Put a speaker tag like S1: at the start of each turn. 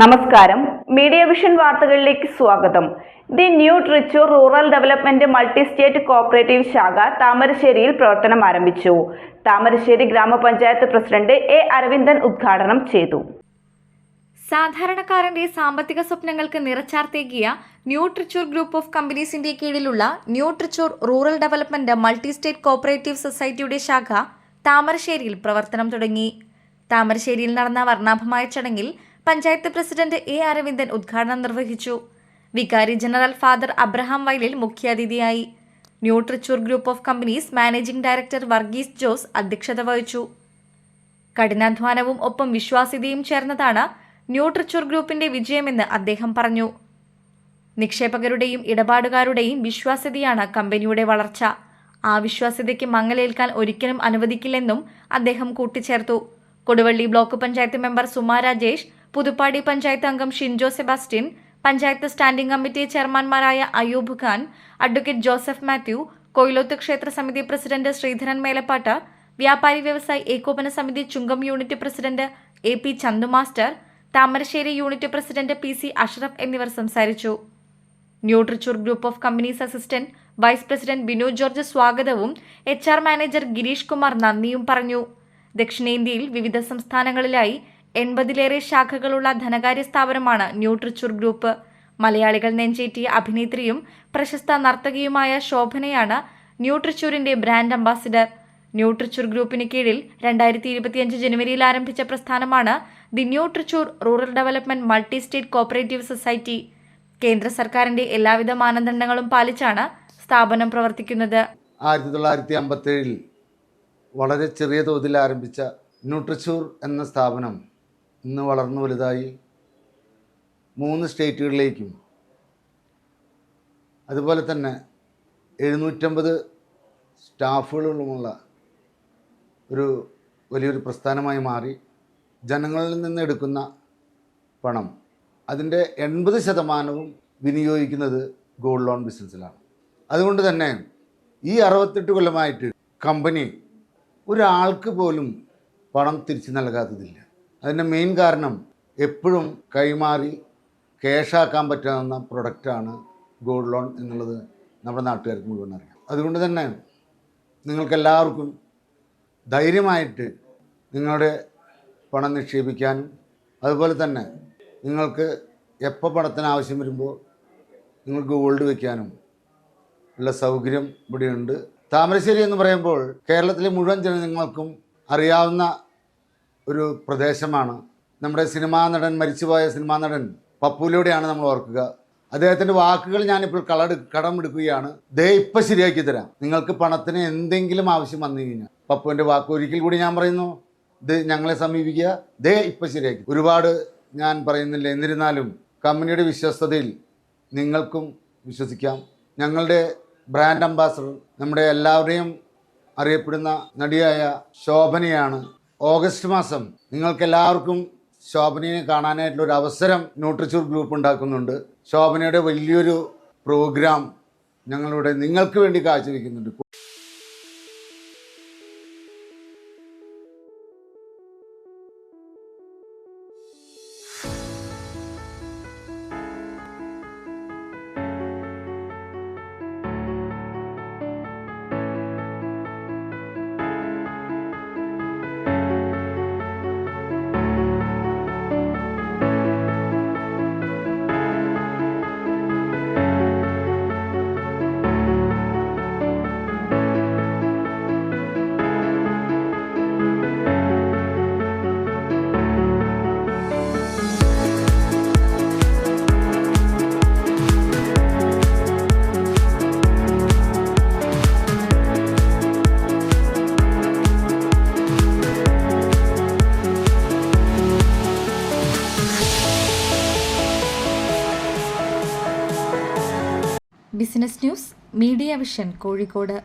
S1: നമസ്കാരം. Media vision വാർത്തകളിലേക്ക് സ്വാഗതം. The new Trichur rural development multi state cooperative ശാഖ താമരശ്ശേരിയിൽ പ്രവർത്തനം ആരംഭിച്ചു. താമരശ്ശേരി ഗ്രാമപഞ്ചായത്ത് പ്രസിഡന്റ് എ അരവിന്ദൻ ഉദ്ഘാടനം ചെയ്തു.
S2: സാധാരണക്കാരന്റെ സാമ്പത്തിക സ്വപ്നങ്ങൾക്ക് നിറച്ചാർത്തേകിയ ന്യൂ ട്രിച്ചൂർ ഗ്രൂപ്പ് ഓഫ് കമ്പനീസിന്റെ കീഴിലുള്ള new Trichur rural development multi state cooperative സൊസൈറ്റിയുടെ ശാഖ താമരശ്ശേരിയിൽ പ്രവർത്തനം തുടങ്ങി. താമരശ്ശേരിയിൽ നടന്ന വർണാഭമായ ചടങ്ങിൽ പഞ്ചായത്ത് പ്രസിഡന്റ് എ അരവിന്ദൻ ഉദ്ഘാടനം നിർവഹിച്ചു. വികാരി ജനറൽ ഫാദർ അബ്രഹാം വയലിൽ മുഖ്യാതിഥിയായി. Nutrichoor group of companies managing director Varghese Jose അധ്യക്ഷത വഹിച്ചു. കഠിനാധ്വാനവും ഒപ്പം വിശ്വാസ്യതയും ചേർന്നതാണ് ന്യൂട്രിച്ചൂർ ഗ്രൂപ്പിന്റെ വിജയമെന്ന് അദ്ദേഹം പറഞ്ഞു. നിക്ഷേപകരുടെയും ഇടപാടുകാരുടെയും വിശ്വാസ്യതയാണ് കമ്പനിയുടെ വളർച്ച. ആ വിശ്വാസ്യതയ്ക്ക് മങ്ങലേൽക്കാൻ ഒരിക്കലും അനുവദിക്കില്ലെന്നും അദ്ദേഹം കൂട്ടിച്ചേർത്തു. കൊടുവള്ളി ബ്ലോക്ക് പഞ്ചായത്ത് മെമ്പർ സുമാ രാജേഷ് പുതുപ്പാടി പഞ്ചായത്ത് അംഗം Shinjo Sebastian panchayat standing committee ചെയർമാൻമാരായ അയൂബ് ഖാൻ അഡ്വക്കേറ്റ് ജോസഫ് മാത്യു കൊയിലോത്ത് ക്ഷേത്ര സമിതി പ്രസിഡന്റ് ശ്രീധരൻ മേലപ്പാട്ട് വ്യാപാരി വ്യവസായി ഏകോപന സമിതി Chungam unit president A P Chandu master Thamarassery unit president P C Ashraf എന്നിവർ സംസാരിച്ചു. Nutrichoor group of companies assistant vice president Binu George സ്വാഗതവും H R manager Girish Kumar നന്ദിയും പറഞ്ഞു. ദക്ഷിണേന്ത്യയിൽ വിവിധ സംസ്ഥാനങ്ങളിലായി എൺപതിലേറെ ശാഖകളുള്ള ധനകാര്യ സ്ഥാപനമാണ് ന്യൂട്രിച്ചൂർ ഗ്രൂപ്പ്. മലയാളികൾ നെഞ്ചേറ്റിയ അഭിനേത്രിയും പ്രശസ്ത നർത്തകിയുമായ ശോഭനയാണ് ന്യൂട്രിച്ചൂരിന്റെ ബ്രാൻഡ് അംബാസിഡർ. ന്യൂട്രിച്ചൂർ ഗ്രൂപ്പിന് കീഴിൽ രണ്ടായിരത്തി ഇരുപത്തിയഞ്ച് ജനുവരിയിൽ ആരംഭിച്ച പ്രസ്ഥാനമാണ് the Nutrichoor rural development multi state cooperative society. കേന്ദ്ര സർക്കാരിന്റെ എല്ലാവിധ മാനദണ്ഡങ്ങളും പാലിച്ചാണ് സ്ഥാപനം പ്രവർത്തിക്കുന്നത്.
S3: ആയിരത്തി തൊള്ളായിരത്തി അമ്പത്തേഴിൽ വളരെ ചെറിയ തോതിൽ ആരംഭിച്ച ന്യൂട്രിച്ചൂർ എന്ന സ്ഥാപനം ഇന്ന് വളർന്നു വലുതായി മൂന്ന് സ്റ്റേറ്റുകളിലേക്കും. അതുപോലെ തന്നെ എഴുന്നൂറ്റമ്പത് സ്റ്റാഫുകളുമുള്ള ഒരു വലിയൊരു പ്രസ്ഥാനമായി മാറി. ജനങ്ങളിൽ നിന്ന് എടുക്കുന്ന പണം അതിന്റെ എൺപത് ശതമാനവും വിനിയോഗിക്കുന്നത് ഗോൾഡ് ലോൺ ബിസിനസ്സിലാണ്. അതുകൊണ്ട് തന്നെ ഈ അറുപത്തെട്ട് കൊല്ലമായിട്ട് കമ്പനി ഒരാൾക്ക് പോലും പണം തിരിച്ചു നൽകാത്തതില്ല. അതിന്റെ മെയിൻ കാരണം എപ്പോഴും കൈമാറി ക്യാഷാക്കാൻ പറ്റാവുന്ന പ്രൊഡക്റ്റാണ് ഗോൾഡ് ലോൺ എന്നുള്ളത് നമ്മുടെ നാട്ടുകാർക്ക് മുഴുവൻ അറിയാം. അതുകൊണ്ട് തന്നെ നിങ്ങൾക്കെല്ലാവർക്കും ധൈര്യമായിട്ട് നിങ്ങളുടെ പണം നിക്ഷേപിക്കാനും അതുപോലെ തന്നെ നിങ്ങൾക്ക് എപ്പോൾ പണത്തിന് ആവശ്യം വരുമ്പോൾ നിങ്ങൾക്ക് ഗോൾഡ് വയ്ക്കാനും ഉള്ള സൗകര്യം ഇവിടെയുണ്ട്. താമരശ്ശേരി എന്ന് പറയുമ്പോൾ കേരളത്തിലെ മുഴുവൻ ജനങ്ങൾക്കും അറിയാവുന്ന ഒരു പ്രദേശമാണ്. നമ്മുടെ സിനിമാ നടൻ മരിച്ചുപോയ സിനിമാ നടൻ പപ്പുലൂടെയാണ് നമ്മൾ ഓർക്കുക. അദ്ദേഹത്തിന്റെ വാക്കുകൾ ഞാനിപ്പോൾ കടം കടമെടുക്കുകയാണ് ദേ ഇപ്പം ശരിയാക്കി തരാം. നിങ്ങൾക്ക് പണത്തിന് എന്തെങ്കിലും ആവശ്യം വന്നു കഴിഞ്ഞാൽ പപ്പുവിന്റെ വാക്ക് ഒരിക്കൽ കൂടി ഞാൻ പറയുന്നു. ഇത് ഞങ്ങളെ സമീപിക്കുക. ദേ ഇപ്പം ശരിയാക്കി. ഒരുപാട് ഞാൻ പറയുന്നില്ല? എന്നിരുന്നാലും കമ്പനിയുടെ വിശ്വസ്തതയിൽ നിങ്ങൾക്കും വിശ്വസിക്കാം. ഞങ്ങളുടെ ബ്രാൻഡ് അംബാസഡർ നമ്മുടെ എല്ലാവരെയും അറിയപ്പെടുന്ന നടിയായ ശോഭനയാണ് ഓഗസ്റ്റ് മാസം നിങ്ങൾക്ക് എല്ലാവർക്കും ശോഭനയെ കാണാനായിട്ടുള്ള ഒരു അവസരം ന്യൂട്രിച്ചൂർ ഗ്രൂപ്പ് ഉണ്ടാക്കുന്നുണ്ട്. ശോഭനയുടെ വലിയൊരു പ്രോഗ്രാം ഞങ്ങളിവിടെ നിങ്ങൾക്ക് വേണ്ടി കാഴ്ചവെക്കുന്നുണ്ട്.
S2: Business news media vision Kozhikode.